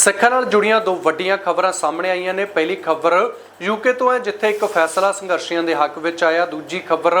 ਸਿੱਖਾਂ ਨਾਲ ਜੁੜੀਆਂ ਦੋ ਵੱਡੀਆਂ ਖਬਰਾਂ ਸਾਹਮਣੇ ਆਈਆਂ ਨੇ। ਪਹਿਲੀ ਖਬਰ ਯੂਕੇ ਤੋਂ ਹੈ, ਜਿੱਥੇ ਇੱਕ ਫੈਸਲਾ ਸੰਘਰਸ਼ੀਆਂ ਦੇ ਹੱਕ ਵਿੱਚ ਆਇਆ। ਦੂਜੀ ਖਬਰ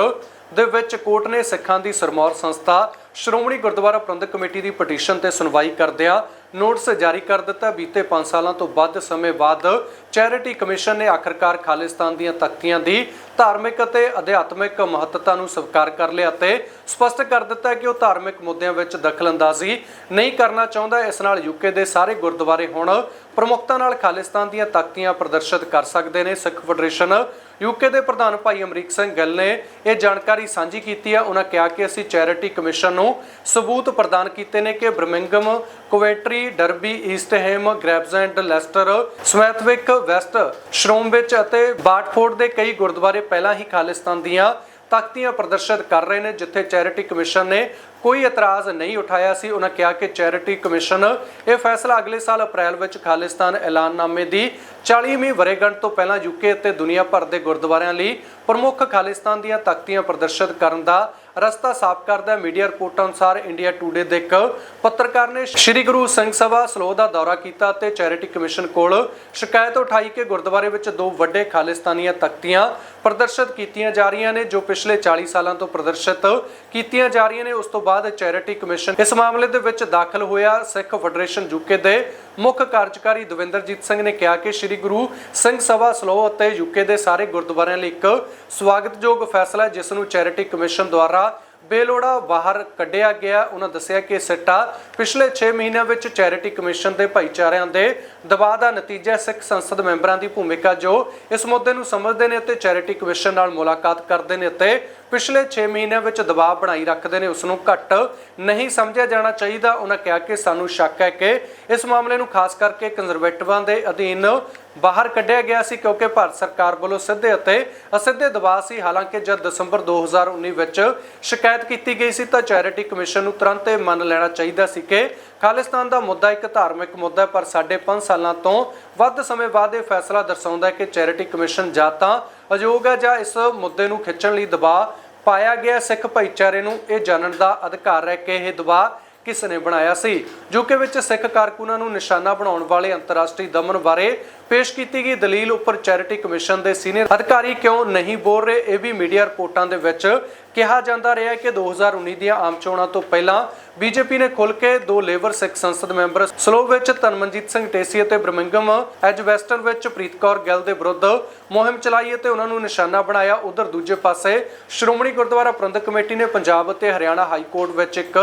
ਦੇ ਵਿੱਚ ਕੋਰਟ ਨੇ ਸਿੱਖਾਂ ਦੀ ਸਰਮੌਰ ਸੰਸਥਾ ਸ਼੍ਰੋਮਣੀ ਗੁਰਦੁਆਰਾ ਪ੍ਰਬੰਧਕ ਕਮੇਟੀ ਦੀ ਪਟੀਸ਼ਨ ਤੇ ਸੁਣਵਾਈ ਕਰਦਿਆਂ ਨੋਟਿਸ ਜਾਰੀ ਕਰ ਦਿੱਤਾ। ਬੀਤੇ 5 ਸਾਲਾਂ ਤੋਂ ਵੱਧ ਸਮੇਂ ਬਾਅਦ ਚੈਰਿਟੀ ਕਮਿਸ਼ਨ ਨੇ ਆਖਰਕਾਰ ਖਾਲਿਸਤਾਨ ਦੀਆਂ ਤਖਤੀਆਂ ਦੀ ਧਾਰਮਿਕ ਅਤੇ ਅਧਿਆਤਮਿਕ ਮਹੱਤਤਾ ਨੂੰ ਸਵੀਕਾਰ ਕਰ ਲਿਆ ਅਤੇ ਸਪਸ਼ਟ ਕਰ ਦਿੱਤਾ ਕਿ ਉਹ ਧਾਰਮਿਕ ਮੁੱਦਿਆਂ ਵਿੱਚ ਦਖਲਅੰਦਾਜ਼ੀ ਨਹੀਂ ਕਰਨਾ ਚਾਹੁੰਦਾ। ਇਸ ਨਾਲ ਯੂਕੇ ਦੇ ਸਾਰੇ ਗੁਰਦੁਆਰੇ ਹੁਣ ਪ੍ਰਮੁਖਤਾ ਨਾਲ ਖਾਲਿਸਤਾਨ ਦੀਆਂ ਤਖਤੀਆਂ ਪ੍ਰਦਰਸ਼ਿਤ ਕਰ ਸਕਦੇ ਨੇ। ਸਿੱਖ ਫੈਡਰੇਸ਼ਨ ਯੂਕੇ ਦੇ ਪ੍ਰਧਾਨ ਭਾਈ ਅਮਰੀਕ ਸਿੰਘ ਗਿੱਲ ਨੇ ਇਹ ਜਾਣਕਾਰੀ ਸਾਂਝੀ ਕੀਤੀ ਹੈ। ਉਹਨਾਂ ਕਿਹਾ ਕਿ ਅਸੀਂ ਚੈਰਿਟੀ ਕਮਿਸ਼ਨ ਨੂੰ ਸਬੂਤ ਪ੍ਰਦਾਨ ਕੀਤੇ ਨੇ ਕਿ Birmingham Coventry Derby East Ham Gravesend Leicester, Smethwick, West, Bromwich ਅਤੇ ਬਾਟਫੋਰਡ ਦੇ ਕਈ ਗੁਰਦੁਆਰੇ ਪਹਿਲਾਂ ਹੀ ਖਾਲਿਸਤਾਨ ਦੀਆਂ ਤਖਤੀਆਂ ਪ੍ਰਦਰਸ਼ਿਤ ਕਰ ਰਹੇ ਨੇ, ਜਿੱਥੇ ਚੈਰਿਟੀ ਕਮਿਸ਼ਨ ਨੇ ਕੋਈ ਇਤਰਾਜ਼ ਨਹੀਂ ਉਠਾਇਆ ਸੀ। ਉਹਨਾਂ ਕਿਹਾ ਕਿ ਚੈਰਿਟੀ ਕਮਿਸ਼ਨ ਇਹ ਫੈਸਲਾ ਅਗਲੇ ਸਾਲ ਅਪ੍ਰੈਲ ਵਿੱਚ ਖਾਲਿਸਤਾਨ ਐਲਾਨਨਾਮੇ ਦੀ 40ਵੀਂ ਵਰੇਗੰਢ ਤੋਂ ਪਹਿਲਾਂ ਯੂਕੇ ਅਤੇ ਦੁਨੀਆ ਭਰ ਦੇ ਗੁਰਦੁਆਰਿਆਂ ਲਈ ਪ੍ਰਮੁੱਖ ਖਾਲਿਸਤਾਨ ਦੀਆਂ ਤਖਤੀਆਂ ਪ੍ਰਦਰਸ਼ਿਤ ਕਰਨ ਦਾ ਰਸਤਾ ਸਾਫ਼ ਕਰਦਾ ਮੀਡੀਆ ਰਿਪੋਰਟਾਂ ਅਨੁਸਾਰ ਇੰਡੀਆ ਟੂਡੇ ਦੇ ਇੱਕ ਪੱਤਰਕਾਰ ਨੇ ਸ੍ਰੀ ਗੁਰੂ ਸਿੰਘ ਸਭਾ ਸਲੋਹ ਦਾ ਦੌਰਾ ਕੀਤਾ ਤੇ ਚੈਰਿਟੀ ਕਮਿਸ਼ਨ ਕੋਲ ਸ਼ਿਕਾਇਤ ਉਠਾਈ ਕਿ ਗੁਰਦੁਆਰੇ ਵਿੱਚ ਦੋ ਵੱਡੇ ਖਾਲਿਸਤਾਨੀਆਂ ਤਖਤੀਆਂ ਪ੍ਰਦਰਸ਼ਿਤ ਕੀਤੀਆਂ ਜਾ ਰਹੀਆਂ ਨੇ, ਜੋ ਪਿਛਲੇ 40 ਸਾਲਾਂ ਤੋਂ ਪ੍ਰਦਰਸ਼ਿਤ ਕੀਤੀਆਂ ਜਾ ਰਹੀਆਂ ਨੇ। ਉਸ ਤੋਂ ਬਾਅਦ ਚੈਰਿਟੀ ਕਮਿਸ਼ਨ ਇਸ ਮਾਮਲੇ ਦੇ ਵਿੱਚ ਦਾਖਲ ਹੋਇਆ। ਸਿੱਖ ਫੈਡਰੇਸ਼ਨ ਯੂਕੇ ਦੇ ਮੁੱਖ ਕਾਰਜਕਾਰੀ ਦਵਿੰਦਰਜੀਤ ਸਿੰਘ ਨੇ ਕਿਹਾ ਕਿ ਸ੍ਰੀ ਗੁਰੂ ਸਿੰਘ ਸਭਾ ਸਲੋਹ ਅਤੇ ਯੂਕੇ ਦੇ ਸਾਰੇ ਗੁਰਦੁਆਰਿਆਂ ਲਈ ਇੱਕ ਸਵਾਗਤਯੋਗ ਫੈਸਲਾ ਜਿਸ ਨੂੰ ਚੈਰਿਟੀ ਕਮਿਸ਼ਨ ਦੁਆਰਾ ਬੇਲੋੜਾ ਬਾਹਰ ਕੱਢਿਆ ਗਿਆ। ਉਹਨਾਂ ਦੱਸਿਆ ਕਿ ਸਿੱਟਾ ਪਿਛਲੇ 6 ਮਹੀਨਿਆਂ ਵਿੱਚ ਚੈਰਿਟੀ ਕਮਿਸ਼ਨ ਦੇ ਭਾਈਚਾਰਿਆਂ ਦੇ ਦਬਾਅ ਦਾ ਨਤੀਜਾ ਸਿੱਖ ਸੰਸਦ ਮੈਂਬਰਾਂ ਦੀ ਭੂਮਿਕਾ ਜੋ ਇਸ ਮੁੱਦੇ ਨੂੰ ਸਮਝਦੇ ਨੇ ਅਤੇ ਚੈਰਿਟੀ ਕਮਿਸ਼ਨ ਨਾਲ ਮੁਲਾਕਾਤ ਕਰਦੇ ਨੇ ਅਤੇ ਪਿਛਲੇ 6 ਮਹੀਨਿਆਂ ਵਿੱਚ ਦਬਾਅ ਬਣਾਈ ਰੱਖਦੇ ਨੇ। ਉਸ ਨੂੰ ਘੱਟ ਨਹੀਂ ਸਮਝਿਆ ਜਾਣਾ ਚਾਹੀਦਾ। ਉਹਨਾਂ ਕਿਹਾ ਕਿ ਸਾਨੂੰ ਸ਼ੱਕ ਹੈ ਕਿ ਇਸ ਮਾਮਲੇ ਨੂੰ ਖਾਸ ਕਰਕੇ ਕੰਜ਼ਰਵੇਟਿਵਾਂ ਦੇ ਅਧੀਨ ਬਾਹਰ ਕੱਢਿਆ ਗਿਆ ਸੀ ਕਿਉਂਕਿ ਭਾਰਤ ਸਰਕਾਰ ਵੱਲੋਂ ਸਿੱਧੇ ਅਤੇ ਅਸਿੱਧੇ ਦਬਾਅ ਸੀ। ਹਾਲਾਂਕਿ ਜਦ ਦਸੰਬਰ 2019 ਵਿੱਚ ਸ਼ਿਕਾਇਤ ਕੀਤੀ ਗਈ ਸੀ ਤਾਂ ਚੈਰਿਟੀ ਕਮਿਸ਼ਨ ਨੂੰ ਤੁਰੰਤ ਇਹ ਮੰਨ ਲੈਣਾ ਚਾਹੀਦਾ ਸੀ ਕਿ ਖਾਲਿਸਤਾਨ ਦਾ ਮੁੱਦਾ ਇੱਕ ਧਾਰਮਿਕ ਮੁੱਦਾ ਹੈ, ਪਰ ਸਾਡੇ 5 ਸਾਲਾਂ ਤੋਂ ਵੱਧ ਸਮੇਂ ਬਾਅਦ ਇਹ ਫੈਸਲਾ ਦਰਸਾਉਂਦਾ ਹੈ ਕਿ ਚੈਰਿਟੀ ਕਮਿਸ਼ਨ ਜਾਂ ਤਾਂ ਅਯੋਗ ਹੈ ਜਾਂ ਇਸ ਮੁੱਦੇ ਨੂੰ ਖਿੱਚਣ ਲਈ ਦਬਾਅ ਪਾਇਆ ਗਿਆ ਸਿੱਖ ਭਾਈਚਾਰੇ ਨੂੰ ਇਹ ਜਾਣਨ ਦਾ ਅਧਿਕਾਰ ਹੈ ਕਿ ਇਹ ਦਬਾਅ ਕਿਸ ਨੇ ਬਣਾਇਆ ਸੀ ਯੂਕੇ ਵਿੱਚ ਸਿੱਖ ਕਾਰਕੁਨਾਂ ਨੂੰ ਨਿਸ਼ਾਨਾ ਬਣਾਉਣ ਵਾਲੇ ਅੰਤਰਰਾਸ਼ਟਰੀ ਦਮਨ ਬਾਰੇ ਪੇਸ਼ ਕੀਤੀ ਗਈ ਦਲੀਲ ਉੱਪਰ ਚੈਰਿਟੀ ਕਮਿਸ਼ਨ ਦੇ ਸੀਨੀਅਰ ਅਧਿਕਾਰੀ ਕਿਉਂ ਨਹੀਂ ਬੋਲ ਰਹੇ, ਇਹ ਵੀ ਮੀਡੀਆ ਰਿਪੋਰਟਾਂ ਦੇ ਵਿੱਚ ਕਿਹਾ ਜਾਂਦਾ ਰਿਹਾ ਕਿ 2019 ਦੀਆਂ ਆਮ ਚੋਣਾਂ ਤੋਂ ਪਹਿਲਾਂ ਬੀਜੇਪੀ ਨੇ ਖੁੱਲ ਕੇ ਦੋ ਲੇਬਰ ਸਿੱਖ ਸੰਸਦ ਮੈਂਬਰ ਸਲੋ ਵਿੱਚ ਤਨਮਨਜੀਤ ਸਿੰਘ ਟੇਸੀ ਅਤੇ ਬਰਮਿੰਗਮ ਐਜਵੈਸਟਨ ਵਿੱਚ ਪ੍ਰੀਤ ਕੌਰ ਗਿੱਲ ਦੇ ਵਿਰੁੱਧ ਮੁਹਿੰਮ ਚਲਾਈ ਅਤੇ ਉਹਨਾਂ ਨੂੰ ਨਿਸ਼ਾਨਾ ਬਣਾਇਆ। ਉਧਰ ਦੂਜੇ ਪਾਸੇ ਸ਼੍ਰੋਮਣੀ ਗੁਰਦੁਆਰਾ ਪ੍ਰਬੰਧਕ ਕਮੇਟੀ ਨੇ ਪੰਜਾਬ ਅਤੇ ਹਰਿਆਣਾ ਹਾਈ ਕੋਰਟ ਵਿੱਚ ਇੱਕ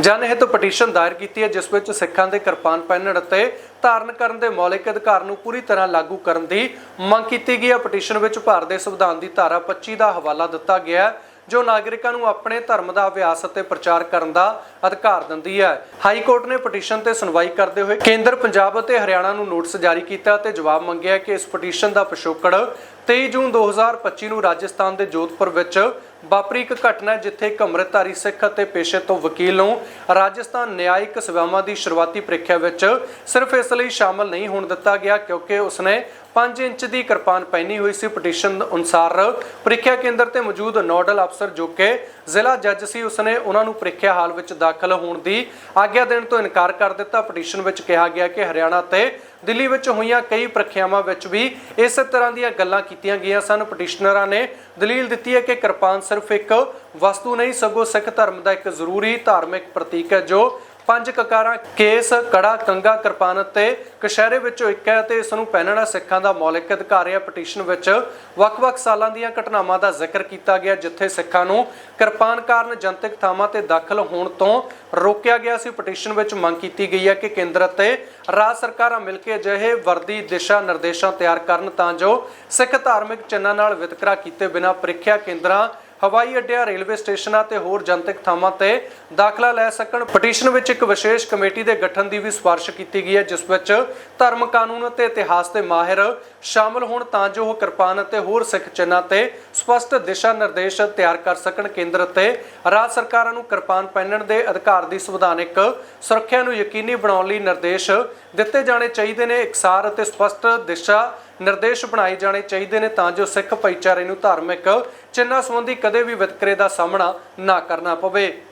ਜਨਹਿਤ ਪਟੀਸ਼ਨ ਦਾਇਰ ਕੀਤੀ ਹੈ, ਜਿਸ ਵਿੱਚ ਸਿੱਖਾਂ ਦੇ ਕਿਰਪਾਨ ਪਹਿਨਣ ਅਤੇ ਧਾਰਨ ਕਰਨ ਦੇ ਮੌਲਿਕ ਅਧਿਕਾਰ ਨੂੰ ਪੂਰੀ ਤਰ੍ਹਾਂ ਲਾਗੂ ਕਰਨ ਦੀ ਮੰਗ ਕੀਤੀ ਗਈ ਹੈ। ਪਟੀਸ਼ਨ ਵਿੱਚ ਭਾਰਤ ਦੇ ਸੰਵਿਧਾਨ ਦੀ ਧਾਰਾ 25 ਦਾ ਹਵਾਲਾ ਦਿੱਤਾ ਗਿਆ ਹੈ। ਜੋ ਨਾਗਰਿਕਾਂ ਨੂੰ ਆਪਣੇ ਧਰਮ ਦਾ ਅਭਿਆਸ ਅਤੇ ਪ੍ਰਚਾਰ ਕਰਨ ਦਾ ਅਧਿਕਾਰ ਦਿੰਦੀ ਹੈ। ਹਾਈ ਕੋਰਟ ਨੇ ਪਟੀਸ਼ਨ ਤੇ ਸੁਣਵਾਈ ਕਰਦੇ ਹੋਏ ਕੇਂਦਰ ਪੰਜਾਬ ਅਤੇ ਹਰਿਆਣਾ ਨੂੰ ਨੋਟਿਸ ਜਾਰੀ ਕੀਤਾ ਅਤੇ ਜਵਾਬ ਮੰਗਿਆ ਕਿ ਇਸ ਪਟੀਸ਼ਨ ਦਾ ਪਿਛੋਕੜ 23 ਜੂਨ 2025 ਨੂੰ ਰਾਜਸਥਾਨ ਦੇ ਜੋਧਪੁਰ ਵਿੱਚ ਵਾਪਰੀ ਇੱਕ ਘਟਨਾ ਜਿੱਥੇ ਇੱਕ ਅੰਮ੍ਰਿਤਧਾਰੀ ਸਿੱਖ ਅਤੇ ਪੇਸ਼ੇ ਤੋਂ ਵਕੀਲ ਨੂੰ ਰਾਜਸਥਾਨ ਨਿਆਇਕ ਸੇਵਾਵਾਂ ਦੀ ਸ਼ੁਰੂਆਤੀ ਪ੍ਰੀਖਿਆ ਵਿੱਚ ਸਿਰਫ ਇਸ ਲਈ ਸ਼ਾਮਲ ਨਹੀਂ ਹੋਣ ਦਿੱਤਾ ਗਿਆ ਕਿਉਂਕਿ ਉਸਨੇ 5 ਇੰਚ ਦੀ ਕਿਰਪਾਨ ਪਹਿਨੀ ਹੋਈ ਸੀ ਪਟੀਸ਼ਨ ਅਨੁਸਾਰ। ਪ੍ਰੀਖਿਆ ਕੇਂਦਰ ਤੇ ਮੌਜੂਦ ਨੋਡਲ ਅਫਸਰ ਜੋ ਕਿ ਜ਼ਿਲ੍ਹਾ ਜੱਜ ਸੀ, ਉਸਨੇ ਉਹਨਾਂ ਨੂੰ ਪ੍ਰੀਖਿਆ ਹਾਲ ਵਿੱਚ ਦਾਖਲ ਹੋਣ ਦੀ ਆਗਿਆ ਦੇਣ ਤੋਂ ਇਨਕਾਰ ਕਰ ਦਿੱਤਾ। ਪਟੀਸ਼ਨ ਵਿੱਚ ਕਿਹਾ ਗਿਆ ਕਿ ਹਰਿਆਣਾ ਤੇ ਦਿੱਲੀ ਵਿੱਚ ਹੋਈਆਂ ਕਈ ਪ੍ਰੀਖਿਆਵਾਂ ਵਿੱਚ ਵੀ ਇਸੇ ਤਰ੍ਹਾਂ ਦੀਆਂ ਗੱਲਾਂ ਕੀਤੀਆਂ ਗਈਆਂ ਸਨ। ਪਟੀਸ਼ਨਰਾਂ ਨੇ ਦਲੀਲ ਦਿੱਤੀ ਹੈ ਕਿ ਕਿਰਪਾਨ ਸਿਰਫ ਇੱਕ ਵਸਤੂ ਨਹੀਂ, ਸਗੋਂ ਸਿੱਖ ਧਰਮ ਦਾ ਇੱਕ ਜ਼ਰੂਰੀ ਧਾਰਮਿਕ ਪ੍ਰਤੀਕ ਹੈ, ਜੋ ਪੰਜ ਕਕਾਰਾਂ, ਕੇਸ, ਕੜਾ, ਕੰਗਾ, ਕਿਰਪਾਨ ਅਤੇ ਕਸ਼ਹਿਰੇ ਵਿੱਚੋਂ ਇੱਕ ਹੈ ਤੇ ਇਸ ਨੂੰ ਪਹਿਨਣਾ ਸਿੱਖਾਂ ਦਾ ਮੌਲਿਕ ਅਧਿਕਾਰ ਹੈ। ਪਟੀਸ਼ਨ ਵਿੱਚ ਵੱਖ-ਵੱਖ ਸਾਲਾਂ ਦੀਆਂ ਘਟਨਾਵਾਂ ਦਾ ਜ਼ਿਕਰ ਕੀਤਾ ਗਿਆ, ਜਿੱਥੇ ਸਿੱਖਾਂ ਨੂੰ ਕਿਰਪਾਨ ਕਾਰਨ ਜਨਤਕ ਥਾਵਾਂ ਤੇ ਦਾਖਲ ਹੋਣ ਤੋਂ ਰੋਕਿਆ ਗਿਆ ਸੀ। ਪਟੀਸ਼ਨ ਵਿੱਚ ਮੰਗ ਕੀਤੀ ਗਈ ਹੈ ਕਿ ਕੇਂਦਰ ਅਤੇ ਰਾਜ ਸਰਕਾਰਾਂ ਮਿਲ ਕੇ ਅਜਿਹੇ ਵਰਦੀ ਦਿਸ਼ਾ ਨਿਰਦੇਸ਼ਾਂ ਤਿਆਰ ਕਰਨ ਤਾਂ ਜੋ ਸਿੱਖ ਧਾਰਮਿਕ ਚਿੰਨ੍ਹਾਂ ਨਾਲ ਵਿਤਕਰਾ ਕੀਤੇ ਬਿਨਾਂ ਪ੍ਰੀਖਿਆ ਕੇਂਦਰਾਂ ਹਵਾਈ ਅੱਡਿਆਂ, ਰੇਲਵੇ ਸਟੇਸ਼ਨਾਂ ਤੇ ਹੋਰ ਜਨਤਕ ਥਾਵਾਂ ਤੇ ਦਾਖਲਾ ਲੈ ਸਕਣ ਪਟੀਸ਼ਨ ਵਿੱਚ ਇੱਕ ਵਿਸ਼ੇਸ਼ ਕਮੇਟੀ ਦੇ ਗਠਨ ਦੀ ਵੀ ਸਿਫਾਰਿਸ਼ ਕੀਤੀ ਗਈ ਹੈ, ਜਿਸ ਵਿੱਚ ਧਰਮ ਕਾਨੂੰਨ ਅਤੇ ਇਤਿਹਾਸ ਦੇ ਮਾਹਿਰ ਸ਼ਾਮਲ ਹੋਣ ਤਾਂ ਜੋ ਉਹ ਕਿਰਪਾਨ ਅਤੇ ਹੋਰ ਸਿੱਖ ਚਿੰਨ੍ਹਾਂ ਤੇ ਸਪਸ਼ਟ ਦਿਸ਼ਾ ਨਿਰਦੇਸ਼ ਤਿਆਰ ਕਰ ਸਕਣ। ਕੇਂਦਰ ਅਤੇ ਰਾਜ ਸਰਕਾਰਾਂ ਨੂੰ ਕਿਰਪਾਨ ਪਹਿਨਣ ਦੇ ਅਧਿਕਾਰ ਦੀ ਸੰਵਿਧਾਨਿਕ ਸੁਰੱਖਿਆ ਨੂੰ ਯਕੀਨੀ ਬਣਾਉਣ ਲਈ ਨਿਰਦੇਸ਼ ਦਿੱਤੇ ਜਾਣੇ ਚਾਹੀਦੇ ਨੇ। ਇਕਸਾਰ ਅਤੇ ਸਪਸ਼ਟ ਦਿਸ਼ਾ ਨਿਰਦੇਸ਼ ਬਣਾਏ ਜਾਣੇ ਚਾਹੀਦੇ ਨੇ ਤਾਂ ਜੋ ਸਿੱਖ ਭਾਈਚਾਰੇ ਨੂੰ ਧਾਰਮਿਕ ਚਿੰਨ੍ਹਾਂ ਸੰਬੰਧੀ ਕਦੇ ਵੀ ਵਿਤਕਰੇ ਦਾ ਸਾਹਮਣਾ ਨਾ ਕਰਨਾ ਪਵੇ।